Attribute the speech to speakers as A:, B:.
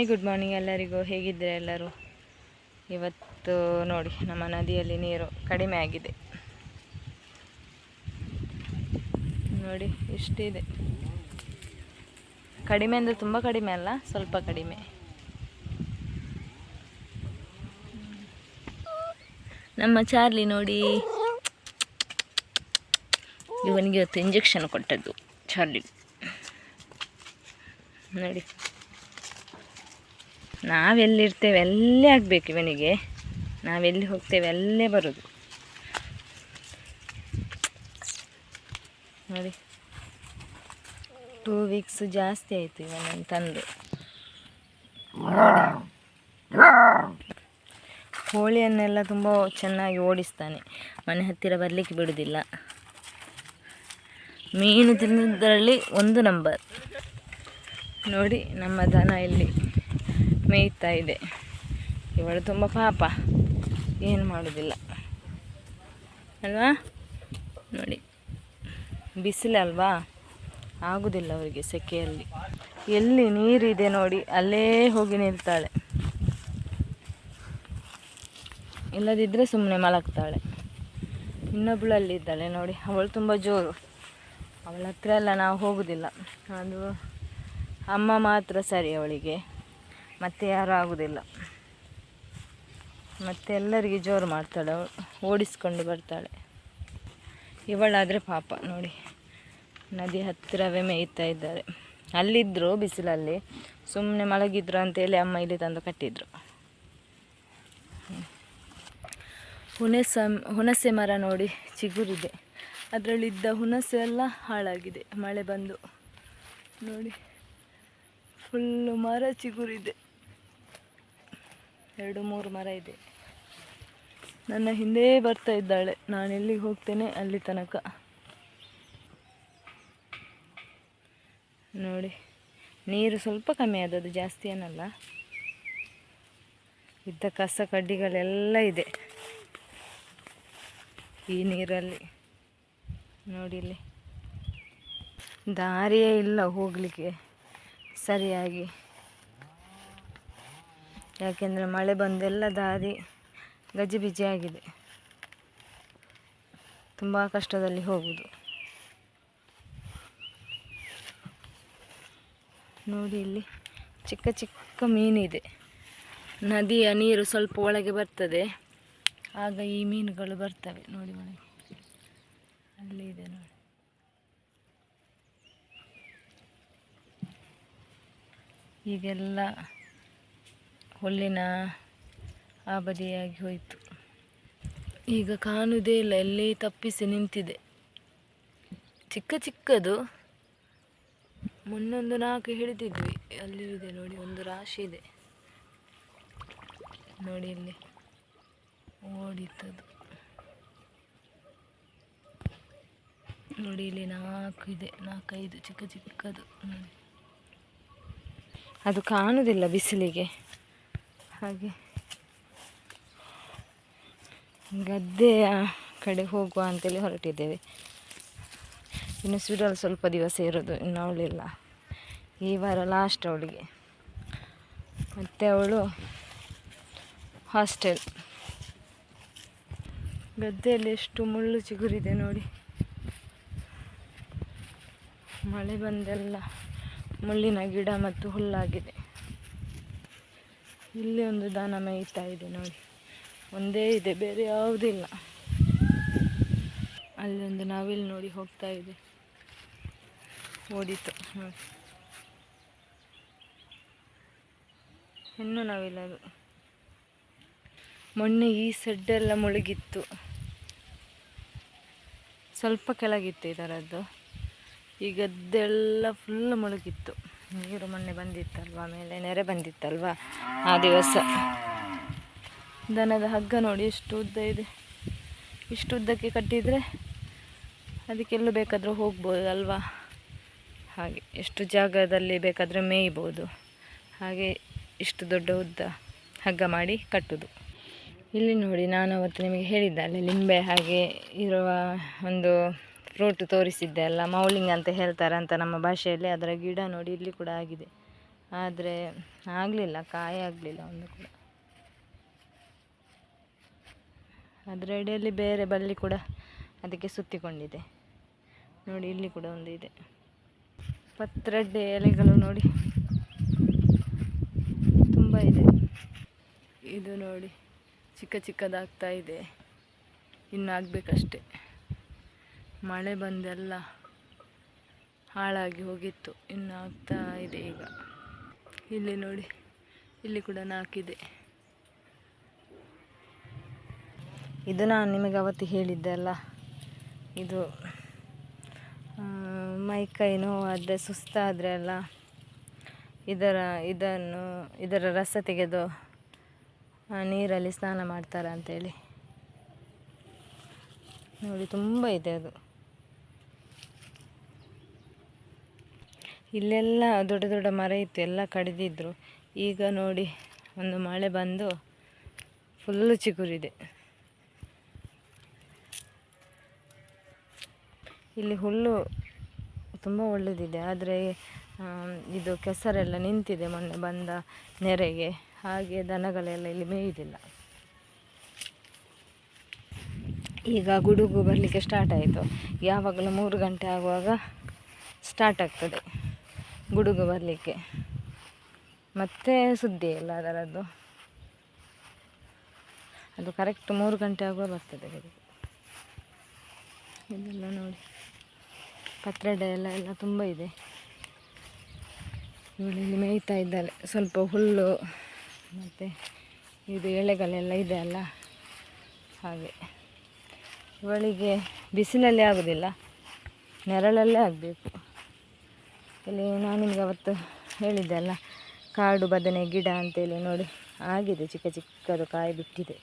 A: Hi good morning ಎಲ್ಲರಿಗೂ. ಹೇಗಿದ್ದೀರಾ ಎಲ್ಲರೂ? ಇವತ್ತು ನೋಡಿ, ನಮ್ಮ ನದಿಯಲ್ಲಿ ನೀರು ಕಡಿಮೆ ಆಗಿದೆ. ನೋಡಿ, ಇಷ್ಟಿದೆ. ಕಡಿಮೆ ಅಂದರೆ ತುಂಬ ಕಡಿಮೆ ಅಲ್ಲ, ಸ್ವಲ್ಪ ಕಡಿಮೆ. ನಮ್ಮ ಚಾರ್ಲಿ ನೋಡಿ, ಇವನಿಗೆ ಇವತ್ತು ಇಂಜೆಕ್ಷನ್ ಕೊಟ್ಟದ್ದು, ಚಾರ್ಲಿ. ನೋಡಿ. ನಾವೆಲ್ಲಿರ್ತೇವೆ, ಅಲ್ಲೇ ಆಗಬೇಕು ಇವನಿಗೆ. ನಾವೆಲ್ಲಿ ಹೋಗ್ತೇವೆ, ಅಲ್ಲೇ ಬರೋದು. ನೋಡಿ. ಟೂ ವೀಕ್ಸ್ ಜಾಸ್ತಿ ಆಯಿತು ಇವನನ್ನು ತಂದು. ಕೋಳಿಯನ್ನೆಲ್ಲ ತುಂಬ ಚೆನ್ನಾಗಿ ಓಡಿಸ್ತಾನೆ. ಮನೆ ಹತ್ತಿರ ಬರಲಿಕ್ಕೆ ಬಿಡೋದಿಲ್ಲ ಮೀನು ತಿನ್ನೋದ್ರಲ್ಲಿ ಒಂದು ನಂಬರ್ ನೋಡಿ ನಮ್ಮ ದನ ಇಲ್ಲಿ. ಮೇಯ್ತಾ ಇದೆ. ಇವಳು ತುಂಬ ಪಾಪ. ಏನು ಮಾಡೋದಿಲ್ಲ. ಅಲ್ವಾ? ನೋಡಿ. ಬಿಸಿಲಲ್ವಾ ಆಗೋದಿಲ್ಲ ಅವರಿಗೆ ಸೆಕೆಯಲ್ಲಿ. ಎಲ್ಲಿ ನೀರಿದೆ ನೋಡಿ, ಅಲ್ಲೇ ಹೋಗಿ ನಿಲ್ತಾಳೆ. ಇಲ್ಲದಿದ್ದರೆ ಸುಮ್ಮನೆ ಮಲಗ್ತಾಳೆ. ಇನ್ನೊಬ್ಳು ಅಲ್ಲಿದ್ದಾಳೆ ನೋಡಿ, ಅವಳು ತುಂಬ ಜೋರು. ಅವಳ ಹತ್ರ ಎಲ್ಲ ನಾವು ಹೋಗುವುದಿಲ್ಲ ಅದು ಅಮ್ಮ ಮಾತ್ರ ಸರಿ ಅವಳಿಗೆ. ಮತ್ತೆ ಯಾರೂ ಆಗುವುದಿಲ್ಲ ಮತ್ತೆ ಎಲ್ಲರಿಗೆ ಜೋರು ಮಾಡ್ತಾಳೆ ಅವಳು. ಓಡಿಸ್ಕೊಂಡು ಬರ್ತಾಳೆ. ಇವಳಾದರೆ ಪಾಪ ನೋಡಿ. ನದಿ ಹತ್ತಿರವೇ ಮೇಯ್ತಾ ಇದ್ದಾರೆ. ಅಲ್ಲಿದ್ದರು ಬಿಸಿಲಲ್ಲಿ. ಸುಮ್ಮನೆ ಮಲಗಿದ್ರು ಅಂತೇಳಿ ಅಮ್ಮ ಇಲ್ಲಿ ತಂದು ಕಟ್ಟಿದ್ರು. ಹುಣಸ, ಹುಣಸೆ ಮರ ನೋಡಿ ಚಿಗುರಿದೆ. ಅದರಲ್ಲಿದ್ದ ಹುಣಸೆ ಎಲ್ಲ ಹಾಳಾಗಿದೆ. ಮಳೆ ಬಂದು ನೋಡಿ. ಫುಲ್ಲು ಮರ ಚಿಗುರಿದೆ. ಎರಡು ಮೂರು ಮರ ಇದೆ. ನನ್ನ ಹಿಂದೆ ಬರ್ತಾ ಇದ್ದಾಳೆ. ನಾನು ಎಲ್ಲಿಗೆ ಹೋಗ್ತೇನೆ? ಅಲ್ಲಿ ತನಕ. ನೋಡಿ, ನೀರು ಸ್ವಲ್ಪ ಕಮ್ಮಿ ಆದದ್ದು ಜಾಸ್ತಿ ಏನಲ್ಲ. ಇದ್ದ ಕಸ ಕಡ್ಡಿಗಳೆಲ್ಲ ಇದೆ. ಈ ನೀರಲ್ಲಿ. ನೋಡಿ ಇಲ್ಲಿ. ದಾರಿಯೇ ಇಲ್ಲ ಹೋಗಲಿಕ್ಕೆ. ಸರಿಯಾಗಿ. ಯಾಕೆಂದರೆ ಮಳೆ ಬಂದೆಲ್ಲ ದಾರಿ ಗಜಿಬಿಜಿ ಆಗಿದೆ. ತುಂಬ ಕಷ್ಟದಲ್ಲಿ ಹೋಗುವುದು ನೋಡಿ ಇಲ್ಲಿ ಚಿಕ್ಕ ಚಿಕ್ಕ ಮೀನಿದೆ. ನದಿಯ ನೀರು ಸ್ವಲ್ಪ ಒಳಗೆ ಬರ್ತದೆ. ಆಗ ಈ ಮೀನುಗಳು ಬರ್ತವೆ. ನೋಡಿ ಮನೆ. ಅಲ್ಲಿ ಇದೆ ನೋಡಿ. ಈಗೆಲ್ಲ ಹುಲ್ಲಿನ ಆ ಬದಿಯಾಗಿ ಹೋಯಿತು. ಈಗ ಕಾಣುವುದೇ ಇಲ್ಲ, ಎಲ್ಲಿ ತಪ್ಪಿಸಿ ನಿಂತಿದೆ. ಚಿಕ್ಕ ಚಿಕ್ಕದು. ಮುನ್ನೊಂದು ನಾಲ್ಕು ಹಿಡಿದಿದ್ವಿ. ಅಲ್ಲಿ ಇದೆ ನೋಡಿ, ಒಂದು ರಾಶಿ ಇದೆ. ನೋಡಿ ಇಲ್ಲಿ. ಓಡಿತದು. ನೋಡಿ ಇಲ್ಲಿ ನಾಲ್ಕು ಇದೆ, ನಾಲ್ಕೈದು ಚಿಕ್ಕ ಚಿಕ್ಕದು. ಅದು ಕಾಣುವುದಿಲ್ಲ ಬಿಸಿಲಿಗೆ. ಹಾಗೆ ಗದ್ದೆಯ ಕಡೆ ಹೋಗುವ ಅಂತೇಳಿ ಹೊರಟಿದ್ದೇವೆ. ಇನ್ನು ಸ್ವಿಡಲ್ ಸ್ವಲ್ಪ ದಿವಸ ಇರೋದು ಇನ್ನು ಅವಳಿಲ್ಲ. ಈ ವಾರ ಲಾಸ್ಟ್ ಅವಳಿಗೆ. ಮತ್ತು ಅವಳು ಹಾಸ್ಟೆಲ್ ಗದ್ದೆಯಲ್ಲಿ ಎಷ್ಟು ಮುಳ್ಳು ಚಿಗುರಿದೆ ನೋಡಿ. ಮಳೆ ಬಂದೆಲ್ಲ ಮುಳ್ಳಿನ ಗಿಡ ಮತ್ತು ಹುಲ್ಲಾಗಿದೆ. ಇಲ್ಲಿ ಒಂದು ದನ ಮೇಯ್ತಾ ಇದೆ ನೋಡಿ. ಒಂದೇ ಇದೆ, ಬೇರೆ ಯಾವುದಿಲ್ಲ ಅಲ್ಲಿ ಒಂದು ನಾವಿಲ್ಲಿ ನೋಡಿ ಹೋಗ್ತಾ ಇದೆ. ಓಡಿತು, ನೋಡಿ. ಹೆಣ್ಣು ನಾವಿಲ್ಲದು ಮೊನ್ನೆ ಈ ಸೆಡ್ಡೆಲ್ಲ ಮುಳುಗಿತ್ತು. ಸ್ವಲ್ಪ ಕೆಳಗಿತ್ತು ಇದರದ್ದು ಈ ಗದ್ದೆಲ್ಲ ಫುಲ್ ಮುಳುಗಿತ್ತು. ನೀರು ಮೊನ್ನೆ ಬಂದಿತ್ತಲ್ವ, ಮೇಲೆ ನೆರೆ ಬಂದಿತ್ತಲ್ವ ಆ ದಿವಸ? ದನದ ಹಗ್ಗ ನೋಡಿ ಎಷ್ಟು ಉದ್ದ ಇದೆ. ಇಷ್ಟು ಉದ್ದಕ್ಕೆ ಕಟ್ಟಿದರೆ ಅದಕ್ಕೆಲ್ಲೂ ಬೇಕಾದರೂ ಹೋಗ್ಬೋದು ಅಲ್ವಾ? ಹಾಗೆ ಎಷ್ಟು ಜಾಗದಲ್ಲಿ ಬೇಕಾದರೆ ಮೇಯ್ಬೋದು. ಹಾಗೆ ಇಷ್ಟು ದೊಡ್ಡ ಉದ್ದ ಹಗ್ಗ ಮಾಡಿ ಕಟ್ಟುದು. ಇಲ್ಲಿ ನೋಡಿ, ನಾನು ಅವತ್ತು ನಿಮಗೆ ಹೇಳಿದ್ದೆ ಅಲ್ಲಿ ಲಿಂಬೆ ಹಾಗೆ ಇರುವ ಒಂದು ಫ್ರೂಟ್ ತೋರಿಸಿದ್ದೆ ಅಲ್ಲ, ಮೌಲಿಂಗ್ ಅಂತ ಹೇಳ್ತಾರೆ ಅಂತ ನಮ್ಮ ಭಾಷೆಯಲ್ಲಿ, ಅದರ ಗಿಡ ನೋಡಿ ಇಲ್ಲಿ ಕೂಡ ಆಗಿದೆ. ಆದರೆ ಆಗಲಿಲ್ಲ, ಕಾಯಿ ಆಗಲಿಲ್ಲ ಒಂದು ಕೂಡ. ಅದರ ಅಡಿಯಲ್ಲಿ ಬೇರೆ ಬಳ್ಳಿ ಕೂಡ ಅದಕ್ಕೆ ಸುತ್ತಿಕೊಂಡಿದೆ. ನೋಡಿ, ಇಲ್ಲಿ ಕೂಡ ಒಂದು ಇದೆ. ಪತ್ರಡ್ಡೆ ಎಲೆಗಳು ನೋಡಿ. ತುಂಬ ಇದೆ. ಇದು ನೋಡಿ, ಚಿಕ್ಕ ಚಿಕ್ಕದಾಗ್ತಾ ಇದೆ. ಇನ್ನು ಆಗಬೇಕಷ್ಟೆ. ಮಳೆ ಬಂದೆಲ್ಲ ಹಾಳಾಗಿ ಹೋಗಿತ್ತು, ಇನ್ನು ಆಗ್ತಾ ಇದೆ ಈಗ. ಇಲ್ಲಿ ನೋಡಿ, ಇಲ್ಲಿ ಕೂಡ ನಾಲ್ಕಿದೆ ಇದು ನಾನು ನಿಮಗೆ ಅವತ್ತು ಹೇಳಿದ್ದೆ ಅಲ್ಲ, ಇದು ಮೈ ಕೈ ನೋವಾದರೆ ಸುಸ್ತಾದರೆ ಅಲ್ಲ, ಇದರ, ಇದನ್ನು, ಇದರ ರಸ ತೆಗೆದು ನೀರಲ್ಲಿ ಸ್ನಾನ ಮಾಡ್ತಾರೆ ಅಂತೇಳಿ ನೋಡಿ, ತುಂಬ ಇದೆ ಅದು. ಇಲ್ಲೆಲ್ಲ ದೊಡ್ಡ ದೊಡ್ಡ ಮರ ಇತ್ತು, ಎಲ್ಲ ಕಡಿದಿದ್ರು. ಈಗ ನೋಡಿ, ಒಂದು ಮಳೆ ಬಂದು ಫುಲ್ಲು ಚಿಗುರಿದೆ. ಇಲ್ಲಿ ಹುಲ್ಲು ತುಂಬ ಒಳ್ಳೆದಿದೆ, ಆದರೆ ಇದು ಕೆಸರೆಲ್ಲ ನಿಂತಿದೆ ಮೊನ್ನೆ ಬಂದ ನೆರೆಗೆ. ಹಾಗೆ ದನಗಳೆಲ್ಲ ಇಲ್ಲಿ ಮೇಯ್ದಿಲ್ಲ. ಈಗ ಗುಡುಗು ಬರಲಿಕ್ಕೆ ಸ್ಟಾರ್ಟ್ ಆಯಿತು. ಯಾವಾಗಲೂ ಮೂರು ಗಂಟೆ ಆಗುವಾಗ ಸ್ಟಾರ್ಟ್ ಆಗ್ತದೆ. ಗುಡುಗು ಬರಲಿಕ್ಕೆ. ಮತ್ತೆ ಸುದ್ದಿ ಇಲ್ಲ ಅದರದ್ದು. ಅದು ಕರೆಕ್ಟ್ ಮೂರು ಗಂಟೆ ಆಗುವ ಬರ್ತದೆ ಇದೆಲ್ಲ ನೋಡಿ. ಪತ್ರೊಡೆ ಎಲ್ಲ ಎಲ್ಲ ತುಂಬ ಇದೆ. ಇವಳಲ್ಲಿ ಮೇಯ್ತಾ ಇದ್ದಾಳೆ. ಸ್ವಲ್ಪ ಹುಲ್ಲು, ಮತ್ತು ಇದು ಎಳೆಗಳೆಲ್ಲ ಇದೆ ಅಲ್ಲ? ಹಾಗೆ. ಇವಳಿಗೆ ಬಿಸಿಲಲ್ಲೇ ಆಗೋದಿಲ್ಲ. ನೆರಳಲ್ಲೇ ಆಗಬೇಕು. ಇಲ್ಲಿ ನಾನು ನಿಮಗೆ ಅವತ್ತು ಹೇಳಿದ್ದೆ ಅಲ್ಲ, ಕಾಡು ಬದನೆ ಗಿಡ ಅಂತೇಳಿ ನೋಡಿ, ಆಗಿದೆ ಚಿಕ್ಕ ಚಿಕ್ಕದು ಕಾಯಿ ಬಿಟ್ಟಿದೆ